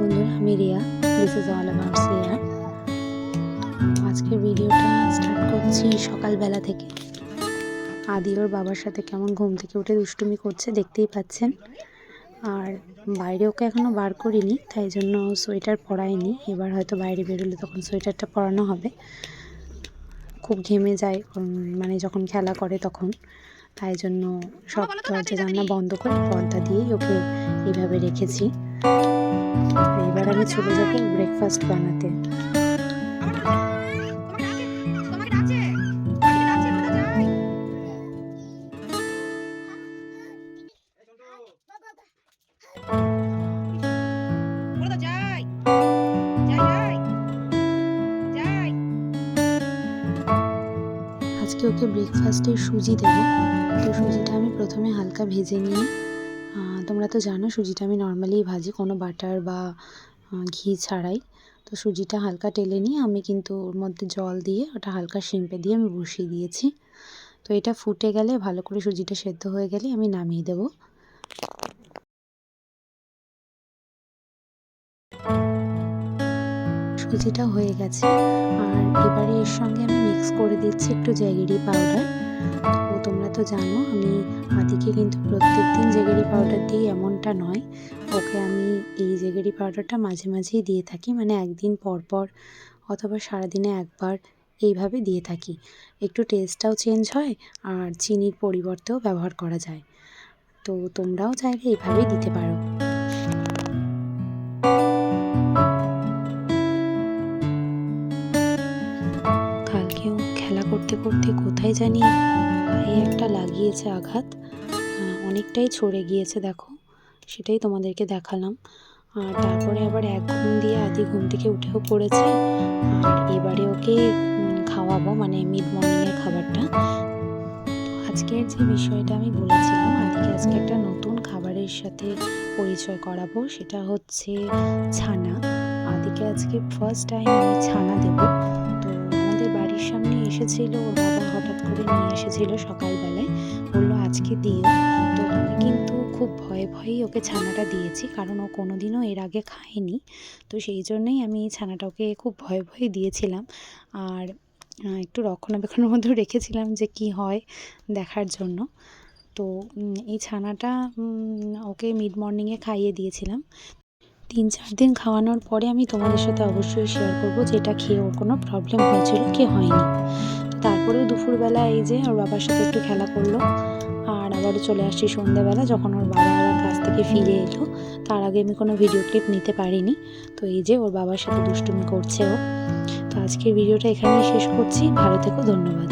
বন্ধুরা, আমি Riya. This is all about Siya আজকের ভিডিওটা স্টার্ট করছি সকালবেলা থেকে। আদি ওর বাবার সাথে কেমন ঘুম থেকে উঠে দুষ্টুমি করছে দেখতেই পাচ্ছেন। আর বাইরে ওকে এখনও বার করিনি, তাই জন্য সোয়েটার পরাইনি এবার হয়তো বাইরে বেরোলে তখন সোয়েটারটা পরানো হবে। খুব ঘেমে যায় মানে যখন খেলা করে তখন। তাই জন্য সব দরজা জানলা বন্ধ করে পর্দা দিয়েই ওকে এইভাবে রেখেছি। এবার আমি চলে যাব ব্রেকফাস্ট বানাতে। আজকে ওকে ব্রেকফাস্টে সুজি দেবো। তো সুজিটা আমি প্রথমে হালকা ভেজে নিয়ে তোমরা তো জানো সুজিটা আমি নর্মালি ভাজি কোনো বাটার বা ঘি ছাড়াই। তো সুজিটা হালকা টেলে নিয়ে আমি কিন্তু ওর মধ্যে জল দিয়ে ওটা হালকা শিম্পে দিয়ে আমি বসিয়ে দিয়েছি। তো এটা ফুটে গেলে, ভালো করে সুজিটা সেদ্ধ হয়ে গেলে আমি নামিয়ে দেবো। সুজিটা হয়ে গেছে। আর এবারে এর সঙ্গে আমি মিক্স করে দিচ্ছি একটু জ্যাগেরি পাউডার তোমরা তো জানো, আমি আদিকে কিন্তু প্রত্যেক দিন জেগেরি পাউডার দিই, এমনটা নয়। ওকে আমি এই জেগেরি পাউডারটা মাঝে মাঝেই দিয়ে থাকি মানে একদিন পর পর অথবা সারাদিনে একবার এইভাবে দিয়ে থাকি। একটু টেস্টটাও চেঞ্জ হয়, আর চিনির পরিবর্তেও ব্যবহার করা যায়। তো তোমরাও চাইলে এইভাবেই দিতে পারো। করতে কোথায় জানি পায়ে একটা লাগিয়েছে আঘাত। অনেকটাই ছড়ে গিয়েছে, দেখো। সেটাই তোমাদেরকে দেখালাম। আর তারপরে আবার এক ঘুম দিয়ে আদি ঘুম থেকে উঠেও পড়েছে। আর এবারে ওকে খাওয়াবো মানে মিড মর্নিংয়ের খাবারটা। আজকের যে বিষয়টা আমি বলেছিলাম আদিকে আজকে একটা নতুন খাবারের সাথে পরিচয় করাবো, সেটা হচ্ছে ছানা। আদিকে আজকে ফার্স্ট টাইম আমি ছানা দেবো। তো বাড়ির সামনে এসেছিল, ওর বাবা হঠাৎ করে নিয়ে এসেছিল সকালবেলায়। বলল, আজকে দিও। তো আমি কিন্তু খুব ভয়ে ভয়েই ওকে ছানাটা দিয়েছি, কারণ ও কোনোদিনও এর আগে খায়নি। তো সেই জন্যই আমি এই ছানাটা ওকে খুব ভয়ে ভয়ে দিয়েছিলাম। আর একটু রক্ষণাবেক্ষণের মধ্যেও রেখেছিলাম যে কি হয় দেখার জন্য। তো এই ছানাটা ওকে মিড মর্নিংয়ে খাইয়ে দিয়েছিলাম। তিন চার দিন খাওয়ানোর পরে আমি তোমাদের সাথে অবশ্যই শেয়ার করব যে এটা খেয়ে ওর কোনো প্রবলেম হয়েছিল কি হয়নি। তারপরেও দুপুরবেলা এই যে ওর বাবার সাথে একটু খেলা করল আর আবারও চলে আসছি সন্ধ্যেবেলা যখন ওর বাবা আবার কাছ থেকে ফিরে এলো, তার আগে আমি কোনো ভিডিও ক্লিপ নিতে পারিনি। তো এই যে ওর বাবার সাথে দুষ্টুমি করছে ও। তো আজকের ভিডিওটা এখানেই শেষ করছি। ভালো থেকো, ধন্যবাদ।